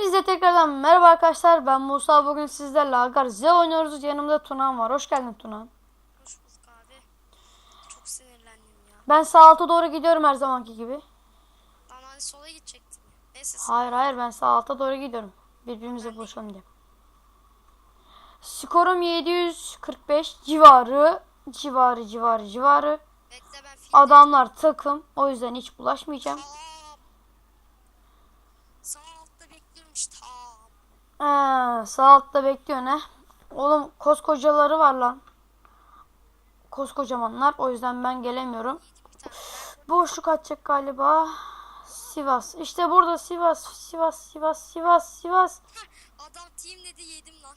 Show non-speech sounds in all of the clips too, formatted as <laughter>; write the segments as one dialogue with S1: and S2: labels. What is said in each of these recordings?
S1: Hepinize tekrardan merhaba arkadaşlar. Ben Musa. Bugün sizlerle Agar Z oynuyoruz. Yanımda Tunan var. Hoş geldin Tunan.
S2: Hoş bulduk abi. Çok sinirlendim ya.
S1: Ben sağ alta doğru gidiyorum her zamanki gibi.
S2: Lan hani sola gidecektim. Neyse
S1: Hayır hayır ben sağ alta doğru gidiyorum. Birbirimize buluşalım diye. Skorum 745 civarı. Civarı civarı civarı.
S2: Bekle ben film
S1: Adamlar takım. O yüzden hiç bulaşmayacağım.
S2: Tam. Sağ altta bekliyormuş tam.
S1: Ee, sağ altta bekliyor ne? Oğlum koskocaları var lan. Koskocamanlar. O yüzden ben gelemiyorum. Boşluk atacak galiba. Sivas. İşte burada Sivas. Sivas, Sivas, Sivas, Sivas.
S2: Adam team dedi yedim lan.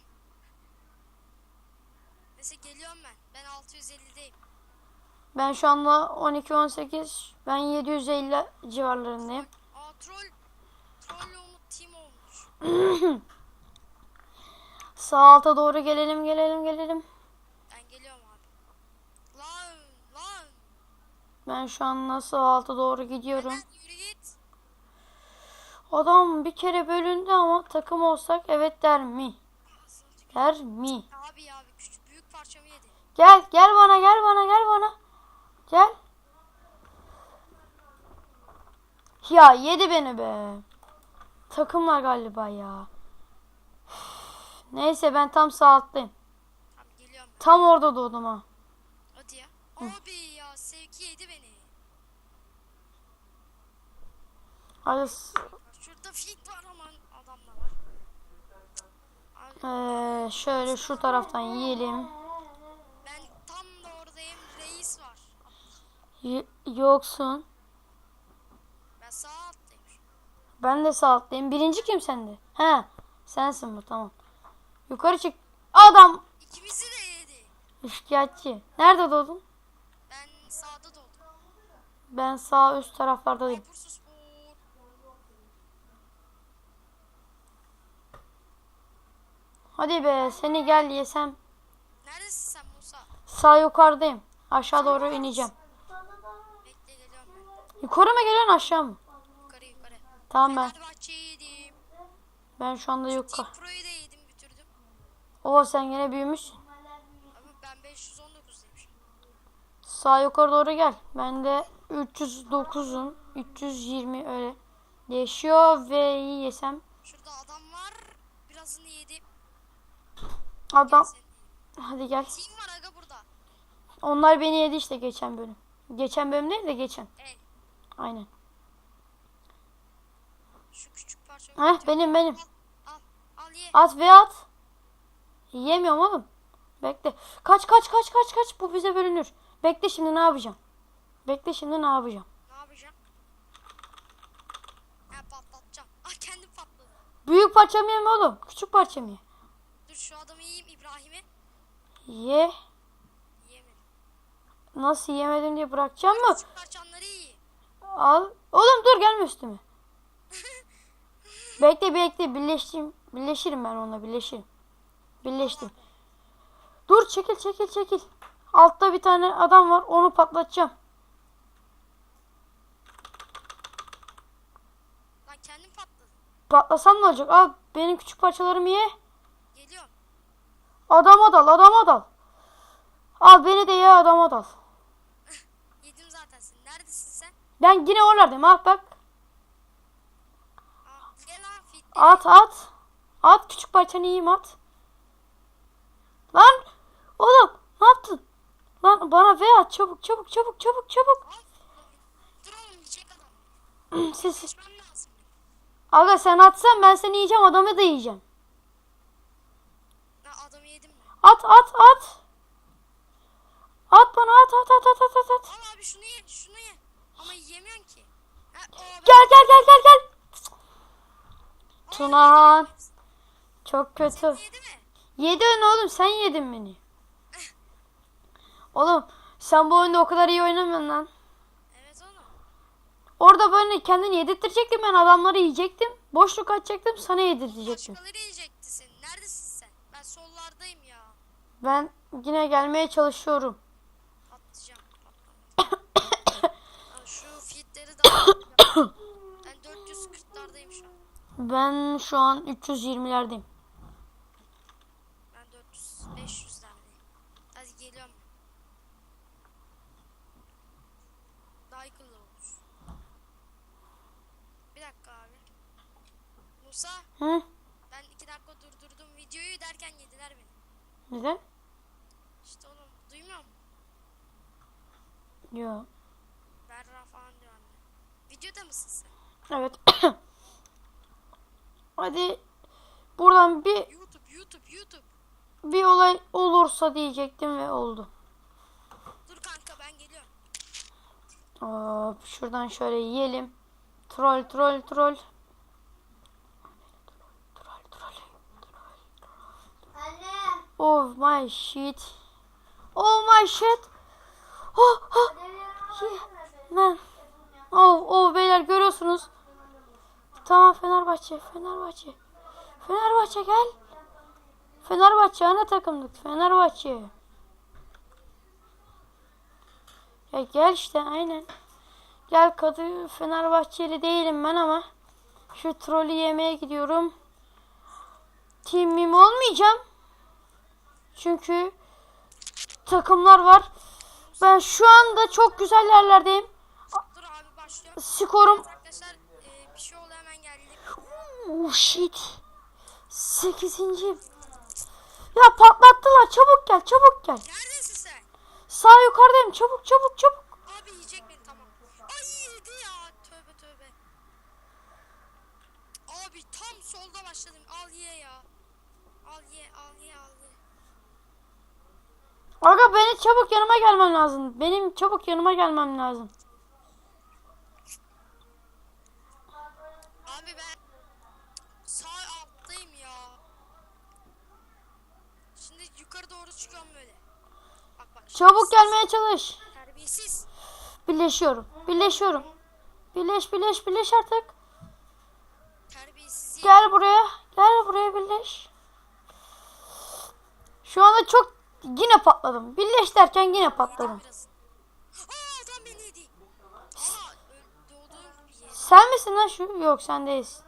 S2: Neyse geliyorum ben. Ben 650'deyim.
S1: Ben şu anda 12-18. Ben 750 civarlarındayım.
S2: Aa troll. Troll Umut team olmuş. <clears throat>
S1: Sağ alta doğru gelelim, gelelim, gelelim.
S2: Ben geliyorum abi. Lan lan.
S1: Ben şu anda sağ alta doğru gidiyorum.
S2: Git.
S1: Adam bir kere bölündü ama takım olsak evet der mi? Der mi?
S2: Abi abi küçük büyük parçamı yedi.
S1: Gel, gel bana, gel bana, gel bana. Gel. Ya yedi beni be. Takım var galiba ya. Neyse ben tam sağ alttayım.
S2: Abi geliyorum ben.
S1: Tam orada doğdum ha.
S2: Hadi ya. Abi ya sevki yedi beni.
S1: Hadi s-
S2: Şurada fit var aman adam da var. Abi,
S1: eee, şöyle şu taraftan yiyelim.
S2: ben tam da oradayım. Reis var.
S1: Y- yoksun.
S2: Ben sağ alttayım.
S1: Ben de sağ alttayım. Birinci kim sende? He. Sensin bu tamam. Yukarı çık. Adam.
S2: İkimizi de yedi.
S1: Şikayetçi. Nerede doğdun?
S2: Ben sağda doldum.
S1: Ben sağ üst taraflardayım.
S2: Spor.
S1: Hadi be seni gel yesem.
S2: Neredesin sen Musa?
S1: Sağ yukarıdayım. Aşağı doğru ineceğim.
S2: Bekle geliyorum ben.
S1: Yukarı mı geliyorsun aşağı mı?
S2: Yukarı yukarı.
S1: Tamam ben.
S2: Yedim.
S1: Ben şu anda yukarı.
S2: Pro'yu.
S1: Oo sen yine büyümüşsün.
S2: Abi ben 519'dayım şu an.
S1: Sağ yukarı doğru gel. Ben de 309'um. 320 öyle. Değişiyor ve yesem.
S2: Şurada adam var. Birazını yedim.
S1: Adam. Hadi gel.
S2: Team var aga burada.
S1: Onlar beni yedi işte geçen bölüm. Geçen bölüm değil de geçen.
S2: Ey
S1: Aynen.
S2: şu küçük parçayı.
S1: Heh benim benim.
S2: Al al ye.
S1: At ve at. Yiyemiyorum oğlum. Bekle. Kaç kaç kaç kaç kaç. Bu bize bölünür. Bekle şimdi ne yapacağım. Bekle şimdi ne yapacağım.
S2: Ne yapacağım? Ha patlatacağım. Ah kendim patladı.
S1: Büyük parça mı yeme oğlum? Küçük parça mı ye?
S2: Dur şu adamı yiyeyim İbrahim'i.
S1: Ye.
S2: Yiyemedim.
S1: Nasıl yemedim diye bırakacağım mı?
S2: Küçük parçanları iyi.
S1: Al. Oğlum dur gelme üstüme. <laughs> Bekle bekle birleşeyim. Birleşirim ben onunla birleşirim. Birleştim. Dur çekil çekil çekil. Altta bir tane adam var onu patlatacağım.
S2: Lan kendim patladı.
S1: Patlasam ne olacak? Al benim küçük parçalarımı ye.
S2: Geliyorum.
S1: Adama dal adama dal. Al beni de ye adama dal. <laughs>
S2: Yedim zaten seni. Neredesin sen?
S1: Ben yine oralardayım al bak.
S2: Aa, gel lan fit.
S1: At at. At küçük parçanı yiyeyim at. Lan oğlum ne yaptın? Lan bana V at çabuk çabuk çabuk çabuk çabuk.
S2: Al. Dur oğlum yiyecek adam.
S1: Siz, siz.
S2: Geçmem lazım.
S1: Aga sen atsan ben seni yiyeceğim adamı da yiyeceğim.
S2: Adamı yedim mi?
S1: At at at. At bana at at at at at at. at.
S2: Al abi şunu ye. Şunu ye. Ama yiyemiyorsun ki. Ha, ben-
S1: Gel gel gel gel gel. Tunan. Çok kötü.
S2: Yedi mi?
S1: Yedi ön oğlum sen yedin beni. Oğlum sen bu oyunda o kadar iyi oynamıyorsun lan.
S2: Evet oğlum.
S1: Orada böyle kendini yedirtecektim ben adamları yiyecektim. Boşluk açacaktım sana yedirtecektim.
S2: Başkaları yiyecekti seni. Neredesin sen? Ben sollardayım ya.
S1: Ben yine gelmeye çalışıyorum.
S2: Ha, <coughs> şu fitleri de <coughs> Ben 440'lardayım şu an.
S1: Ben şu an 320'lerdeyim.
S2: Ben 400 500'lerdeyim. Hadi geliyorum. Daha akıllı olmuş. Bir dakika abi. Musa
S1: Hı?
S2: ben 2 dakika durdurdum videoyu derken yediler beni.
S1: Neden?
S2: İşte oğlum duymuyor musun?
S1: Yok.
S2: Berra falan diyor anne. Videoda mısın sen?
S1: Evet. <coughs> Hadi buradan bir
S2: YouTube YouTube YouTube.
S1: bir olay olursa diyecektim ve oldu.
S2: Dur kanka ben geliyorum.
S1: Hop, şuradan şöyle yiyelim. Troll troll. Troll troll. Oh my shit. Oh my shit. Oh, oh. Lan. Oh, oh beyler görüyorsunuz. Tamam Fenerbahçe, Fenerbahçe. Fenerbahçe gel. Fenerbahçe ana takımdık. Fenerbahçe. Ya gel işte aynen. Gel kadı Fenerbahçeli değilim ben ama şu trolü yemeye gidiyorum. Team'im olmayacağım. Çünkü takımlar var. Ben şu anda çok güzel yerlerdeyim.
S2: Dur abi başlıyorum.
S1: Skorum
S2: Arkadaşlar e, bir şey oldu hemen geldik.
S1: Oh shit. Sekizinciyim. Ya patlattılar. Çabuk gel, çabuk gel.
S2: Neredesin sen?
S1: Sağ yukarıdayım. Çabuk, çabuk, çabuk.
S2: Abi yiyecek beni tamam. Ay yedi ya. Tövbe tövbe. Abi tam solda başladım. Al ye ya. Al ye al ye al ye.
S1: Aga beni çabuk yanıma gelmem lazım. Benim çabuk yanıma gelmem lazım.
S2: Abi ben sağ alttayım ya. Şimdi yukarı doğru çıkıyorum böyle. Bak bak.
S1: Çabuk gelmeye çalış.
S2: Terbiyesiz.
S1: Birleşiyorum. Birleşiyorum. Birleş, birleş, birleş artık.
S2: Terbiyesiz.
S1: Gel buraya. Gel buraya birleş. Şu anda çok patladım. Birleş derken yine patladım. Sen misin lan şu? Yok sen değilsin.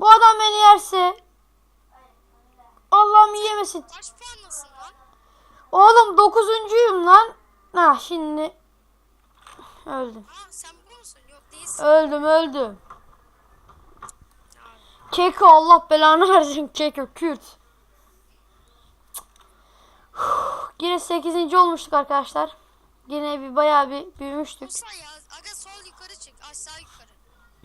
S1: Bu adam beni yerse Allah'ım yemesin. Oğlum dokuzuncuyum lan. Ha şimdi öldüm. Öldüm öldüm. Keko Allah belanı versin Keko Kürt. Yine 8. olmuştuk arkadaşlar. Yine bir bayağı bir büyümüştük.
S2: Ya. Aga sol yukarı çık. Aşağı yukarı.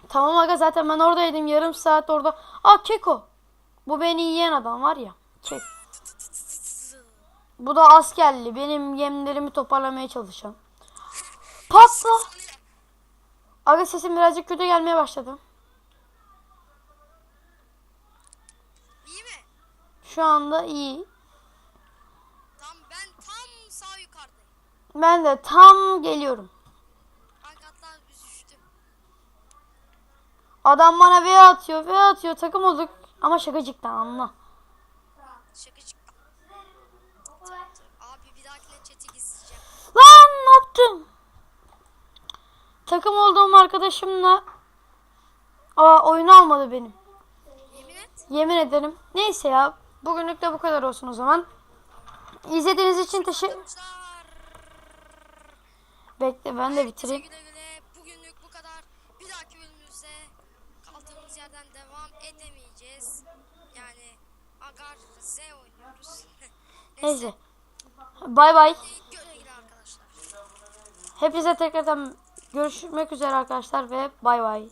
S1: Tamam aga zaten ben oradaydım yarım saat orada. Aa Keko. Bu beni yiyen adam var ya. Kek. Bu da askerli. Benim yemlerimi toparlamaya çalışan. Patla. Aga sesim birazcık kötü gelmeye başladı.
S2: İyi mi?
S1: Şu anda iyi.
S2: Tam ben tam sağ yukarıdayım.
S1: Ben de tam geliyorum. Adam bana V atıyor, V atıyor. Takım olduk. Ama şakacıktan anla.
S2: Şakacık. Abi bir dahakine chat'i gizleyeceğim.
S1: Lan ne yaptım? Takım olduğum arkadaşımla Aa oyunu almadı benim.
S2: Yemin et.
S1: Yemin ederim. Neyse ya. Bugünlük de bu kadar olsun o zaman. İzlediğiniz için teşekkür... Bekle ben de bitireyim.
S2: güle güle. Bugünlük bu kadar. Bir dahaki bölümümüzde kaldığımız yerden devam edemeyeceğiz. Yani Agar Z oynuyoruz. <laughs>
S1: Neyse. Bay bay.
S2: Güle güle arkadaşlar.
S1: Hepinize tekrardan görüşmek üzere arkadaşlar ve bay bay.